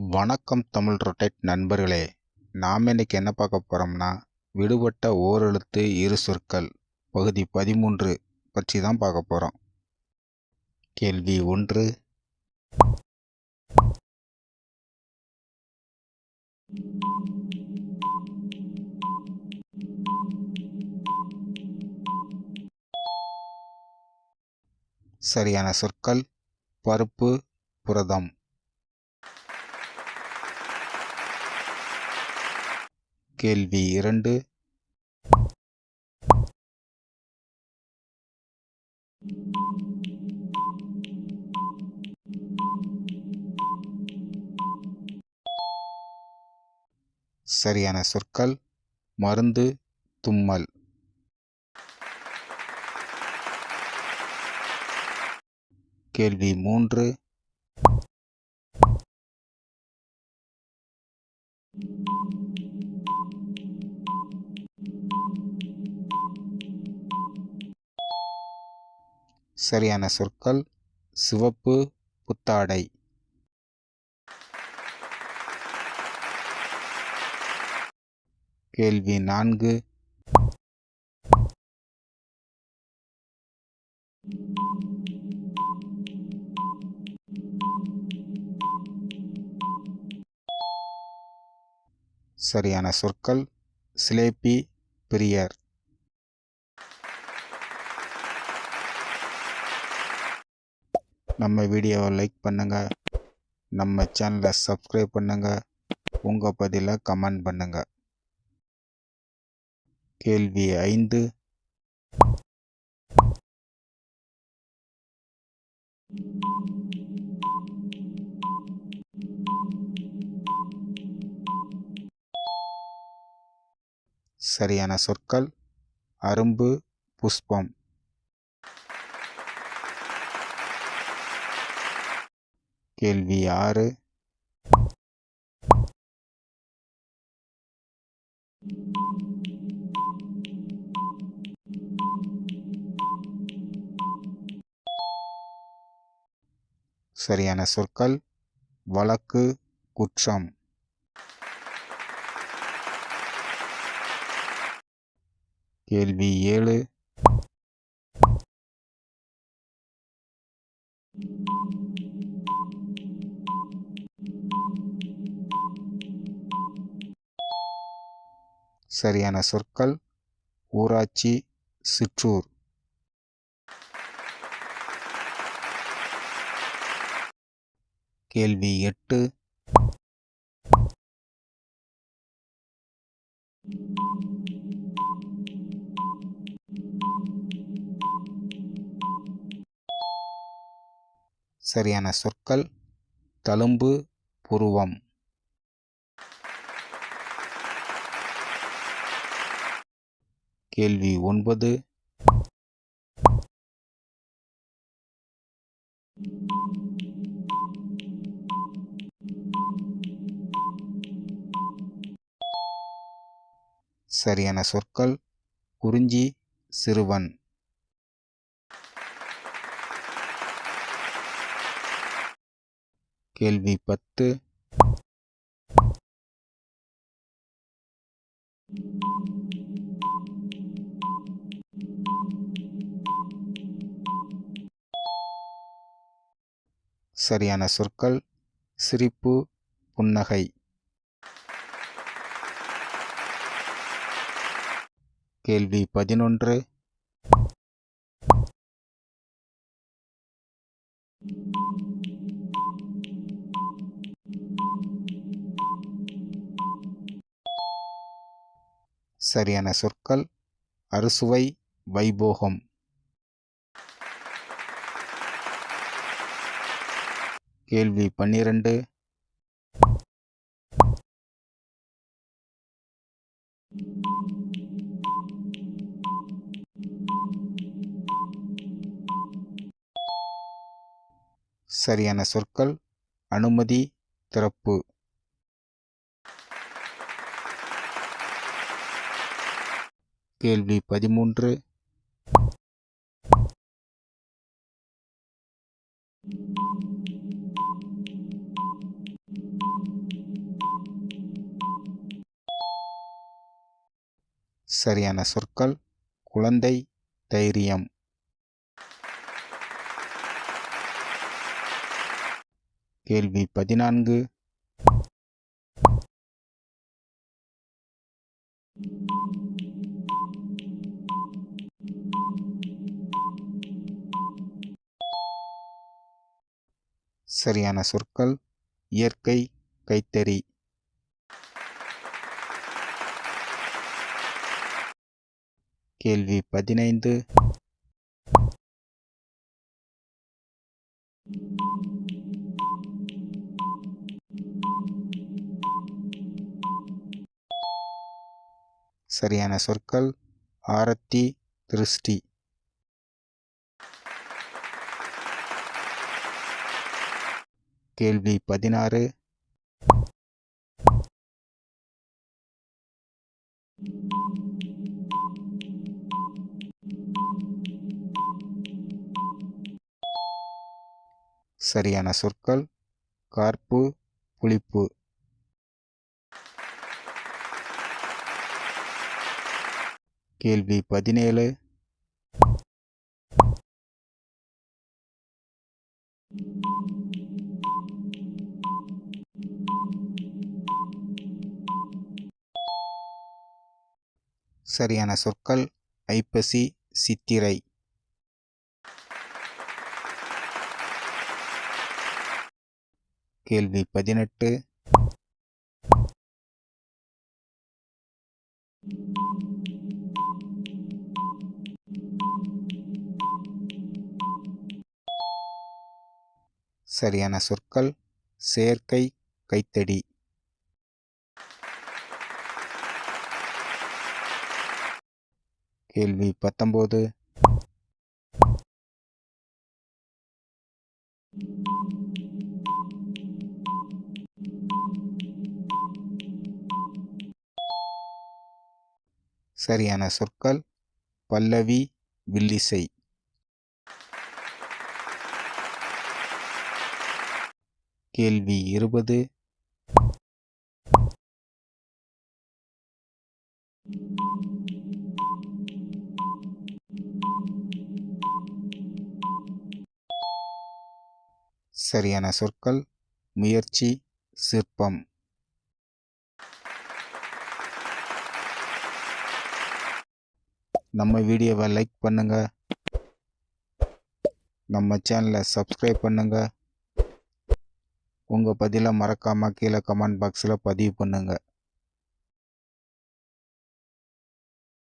வணக்கம் தமிழ் ரொட்டேட் நண்பர்களே நாம் இன்னைக்கு என்ன பார்க்க போகிறோம்னா விடுபட்ட ஓரெழுத்து இரு சொற்கள் பகுதி பதிமூன்று பற்றி தான் பார்க்க போகிறோம் கேள்வி ஒன்று. சரியான சொற்கள் பருப்பு புரதம். கேள்வி இரண்டு. சரியான சொற்கள். மருந்து தும்மல். கேள்வி மூன்று. சரியான சொற்கள் சிவப்பு புத்தாடை. கேள்வி நான்கு சரியான சொற்கள். சிலேபி பிரியர். நம்ம வீடியோவை லைக் பண்ணுங்கள் நம்ம சேனலை சப்ஸ்கிரைப் பண்ணுங்கள் உங்கள் பதிலை கமெண்ட் பண்ணுங்கள் கேள்வி ஐந்து. சரியான சொற்கள் அரும்பு புஷ்பம். கேள்வி ஆறு. சரியான சொற்கள் வழக்கு குற்றம். கேள்வி ஏழு. சரியான சொற்கள். ஊராட்சி சிற்றூர். கேள்வி எட்டு. சரியான சொற்கள் தழும்பு புருவம். கேள்வி ஒன்பது. சரியான சொற்கள் குறிஞ்சி சிறுவன். கேள்வி பத்து சரியான சொற்கள் சிரிப்பு புன்னகை. கேள்வி பதினொன்று. சரியான சொற்கள் அறுசுவை வைபோகம். கேள்வி பன்னிரண்டு. சரியான சொற்கள் அனுமதி திறப்பு. கேள்வி பதிமூன்று சரியான சொற்கள் குழந்தை தைரியம் கேள்வி பதினான்கு Thank you. சரியான சொற்கள் இயற்கை கைத்தறி. கேள்வி பதினைந்து. சரியான சொற்கள் ஆரத்தி திருஷ்டி. கேள்வி பதினாறு. சரியான சொற்கள் கார்ப்பு புளிப்பு. கேள்வி பதினேழு. சரியான சொற்கள். ஐப்பசி சித்திரை. கேள்வி பதினெட்டு. சரியான சொற்கள். செயற்கை கைத்தடி. கேள்வி பத்தொம்போது. சரியான சொற்கள். பல்லவி வில்லிசை. கேள்வி இருபது. சரியான சொற்கள் முயற்சி சிற்பம். நம்ம வீடியோவை லைக் பண்ணுங்க. நம்ம சேனலை சப்ஸ்கிரைப் பண்ணுங்க. உங்கள் பதிலை மறக்காமல் கீழே கமெண்ட் பாக்ஸில் பதிவு பண்ணுங்கள்